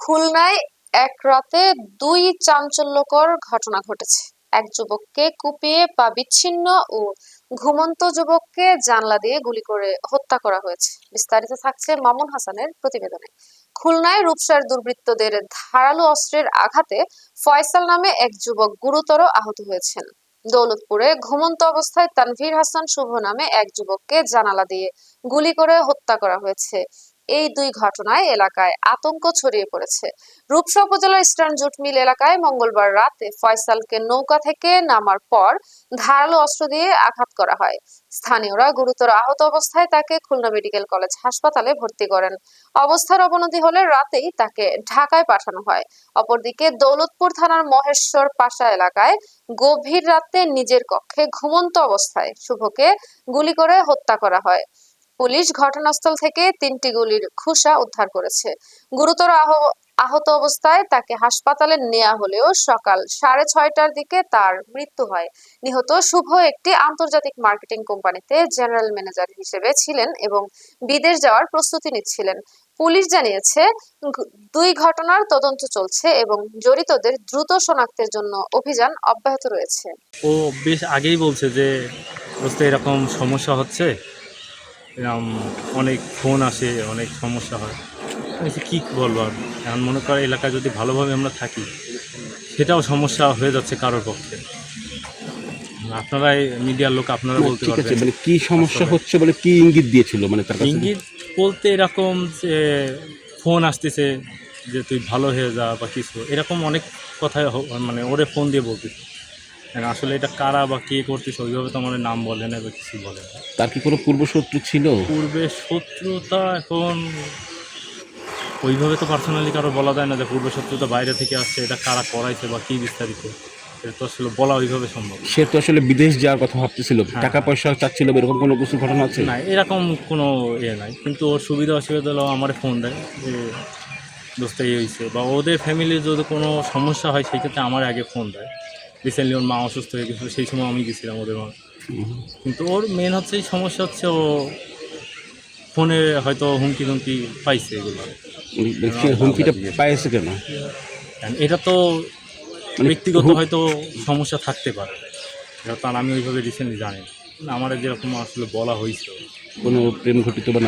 খুলনায় এক রাতে দুই চাঞ্চল্যকর ঘটনা ঘটেছে। এক যুবককে কুপিয়ে পা বিচ্ছিন্ন ও ঘুমন্ত যুবককে জানলা দিয়ে গুলি করে হত্যা করা হয়েছে। বিস্তারিত থাকছে মামুন হাসানের প্রতিবেদনে। খুলনায় রূপসার দুর্বৃত্তদের ধারালো অস্ত্রের আঘাতে ফয়সাল নামে এক যুবক গুরুতর আহত হয়েছেন। দৌলতপুরে ঘুমন্ত অবস্থায় তানভীর হাসান শুভ নামে এক যুবককে জানালা দিয়ে গুলি করে হত্যা করা হয়েছে। এই দুই ঘটনায় এলাকায় আতঙ্ক ছড়িয়ে পড়েছে। রূপসা উপজেলার ইস্টার্ন জুট মিল এলাকায় মঙ্গলবার রাতে ফয়সালকে নৌকা থেকে নামার পর ধারালো অস্ত্র দিয়ে আঘাত করা হয়। স্থানীয়রা গুরুতর আহত অবস্থায় তাকে খুলনা মেডিকেল কলেজ হাসপাতালে ভর্তি করেন। অবস্থার অবনতি হলে রাতেই তাকে ঢাকায় পাঠানো হয়। অপরদিকে দৌলতপুর থানার মহেশ্বর পাশা এলাকায় গভীর রাতে নিজের কক্ষে ঘুমন্ত অবস্থায় শুভকে গুলি করে হত্যা করা হয়। পুলিশ ঘটনাস্থল থেকে তিনটি গুলির খুসা উদ্ধার করেছে। গুরুতর আহত অবস্থায় তাকে হাসপাতালে নেওয়া হলেও সকাল সাড়ে ছয়টার দিকে তার মৃত্যু হয়। নিহত শুভ একটি আন্তর্জাতিক মার্কেটিং কোম্পানিতে জেনারেল ম্যানেজার হিসেবে ছিলেন এবং বিদেশ যাওয়ার প্রস্তুতি নিচ্ছিলেন। পুলিশ জানিয়েছে দুই ঘটনার তদন্ত চলছে এবং জড়িতদের দ্রুত শনাক্তের জন্য অভিযান অব্যাহত রয়েছে। ও বেশ আগেই বলছে যে এরকম সমস্যা হচ্ছে। এরকম অনেক ফোন আসে অনেক সমস্যা হয়। বলছি, কী বলব আর? এখন মনে করে এলাকায় যদি ভালোভাবে আমরা থাকি সেটাও সমস্যা হয়ে যাচ্ছে কারোর পক্ষে। আপনারাই মিডিয়ার লোক আপনারা বলতে ঠিক আছে পারবেন। মানে কি সমস্যা হচ্ছে বলে কী ইঙ্গিত দিয়েছিল মানে তার ইঙ্গিত বলতে এরকম যে ফোন আসতেছে যে তুই ভালো হয়ে যা বা কিছু এরকম অনেক কথাই মানে ওরে ফোন দিয়ে বলতেছে। আসলে এটা কারা বা কে করতেছে ওইভাবে তো আমাদের নাম বলে না বা কিছু বলে না। তার কি কোনো পূর্বশত্রু ছিল? পূর্বে শত্রুতা এখন ওইভাবে তো পার্সোনালি কারও বলা যায় না যে পূর্বে শত্রুতা বাইরে থেকে আসছে এটা কারা করাইছে বা কী বিস্তারিত এটা তো আসলে বলা ওইভাবে সম্ভব সে তো আসলে বিদেশ যাওয়ার কথা ভাবতেছিল। হ্যাঁ। টাকা পয়সা চাচ্ছিল এরকম কোনো কিছু ঘটনা আছে? না এরকম কোনো ইয়ে নাই কিন্তু ওর সুবিধা অসুবিধা হলো আমার ফোন দেয় যে দোস্ত এই হয়েছে বা ওদের ফ্যামিলির যদি কোনো সমস্যা হয় সেই ক্ষেত্রে আমার আগে ফোন দেয়। রিসেন্টলি ওর মা অসুস্থ হয়ে গেছিল সেই সময় আমি গেছিলাম ওদের মা কিন্তু ওর মেন হচ্ছে এই সমস্যা হচ্ছে ও ফোনে হয়তো হুমকি টুমকি পাইছে এগুলো। হুমকিটা পাইছে কেন? এটা তো মানে ব্যক্তিগত হয়তো সমস্যা থাকতে পারে। এটা তার আমি ওইভাবে রিসেন্টলি জানি আমার যেরকম আসলে বলা হয়েছে। কোনো প্রেম ঘটিত বা